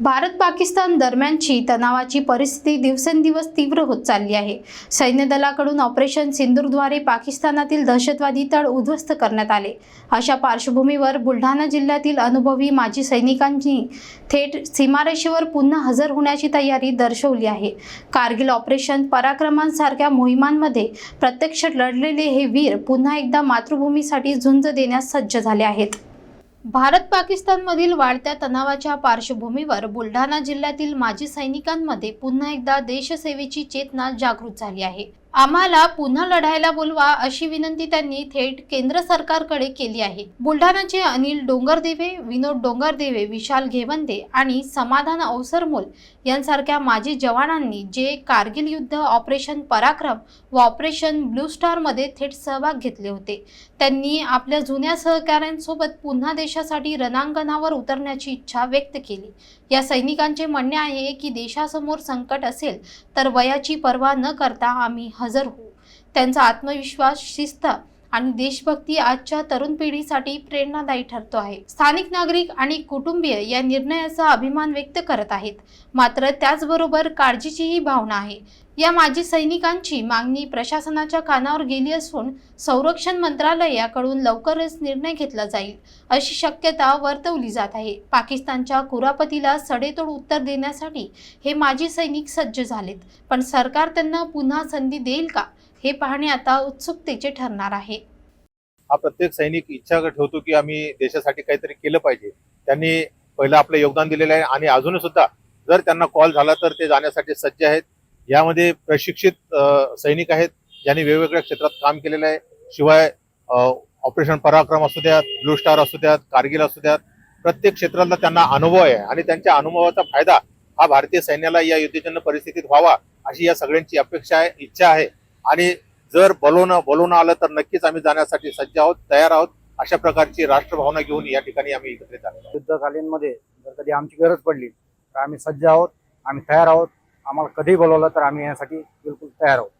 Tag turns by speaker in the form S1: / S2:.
S1: भारत पाकिस्तान दरम्यानची तणावाची परिस्थिती दिवसेंदिवस तीव्र होत चालली आहे. सैन्य दलाकडून ऑपरेशन सिंदूरद्वारे पाकिस्तानातील दहशतवादी तळ उद्ध्वस्त करण्यात आले. अशा पार्श्वभूमीवर बुलढाणा जिल्ह्यातील अनुभवी माजी सैनिकांनी थेट सीमारेषेवर पुन्हा हजर होण्याची तयारी दर्शवली आहे. कारगिल ऑपरेशन पराक्रमांसारख्या मोहिमांमध्ये प्रत्यक्ष लढलेले हे वीर पुन्हा एकदा मातृभूमीसाठी झुंज देण्यास सज्ज झाले आहेत. भारत पाकिस्तानमधील वाढत्या तणावाच्या पार्श्वभूमीवर बुलढाणा जिल्ह्यातील माजी सैनिकांमध्ये पुन्हा एकदा देशसेवेची चेतना जागृत झाली आहे. आम्हाला पुन्हा लढायला बोलवा अशी विनंती त्यांनी थेट केंद्र सरकारकडे केली आहे. बुलढाणाचे अनिल डोंगरदेवे विनोद डोंगरदेवे विशाल घेवंदे आणि समाधान अवसरमोल यांसारख्या माजी जवानांनी जे कारगिल युद्ध ऑपरेशन पराक्रम व ऑपरेशन ब्लू स्टारमध्ये थेट सहभाग घेतले होते. त्यांनी आपल्या जुन्या सहकाऱ्यांसोबत पुन्हा देशासाठी रणांगणावर उतरण्याची इच्छा व्यक्त केली. या सैनिकांचे म्हणणे आहे की देशासमोर संकट असेल तर वयाची पर्वा न करता आम्ही हजर होऊ. त्यांचा आत्मविश्वास शिस्त आणि देशभक्ती आजच्या तरुण पिढीसाठी प्रेरणादायी ठरतो आहे. स्थानिक नागरिक आणि कुटुंबीय या निर्णयाचा अभिमान व्यक्त करत आहेत. मात्र त्याचबरोबर काळजीचीही भावना आहे. या माजी सैनिकांची मागणी प्रशासनाच्या कानावर गेली असून संरक्षण मंत्रालयाकडून लवकरच निर्णय घेतला जाईल अशी शक्यता वर्तवली जात आहे. पाकिस्तानच्या कुरापतीला सडेतोड उत्तर देण्यासाठी हे माजी सैनिक सज्ज झालेत. पण सरकार त्यांना पुन्हा संधी देईल का हे पाहणे आता उत्सुकतेचे ठरणार आहे.
S2: हा प्रत्येक सैनिक इच्छा ठेवतो की आम्ही देशासाठी काहीतरी केलं पाहिजे. त्यांनी पहिलं आपलं योगदान दिलेलं आहे आणि अजून सुद्धा जर त्यांना कॉल झाला तर ते जाण्यासाठी सज्ज आहेत. यामध्ये प्रशिक्षित सैनिक आहेत ज्यांनी वेगवेगळ्या क्षेत्रात काम केलेलं आहे. शिवाय ऑपरेशन पराक्रम असू द्यात ब्लू स्टार असू द्यात कारगिल असू द्यात प्रत्येक क्षेत्रातला त्यांना अनुभव आहे आणि त्यांच्या अनुभवाचा फायदा हा भारतीय सैन्याला या युद्धजन्य परिस्थितीत व्हावा अशी या सगळ्यांची अपेक्षा आहे इच्छा आहे. आणि जर बोलवणं बोलवणं आलं तर नक्कीच आम्ही जाण्यासाठी सज्ज आहोत तयार आहोत अशा प्रकारची राष्ट्रभावना घेऊन या ठिकाणी आम्ही एकत्रित आहोत.
S3: युद्धकालीन मध्ये जर कधी आमची गरज पडली तर आम्ही सज्ज आहोत आम्ही तयार आहोत. आम्हाला कधीही बोलवलं तर आम्ही यासाठी बिलकुल तयार आहोत.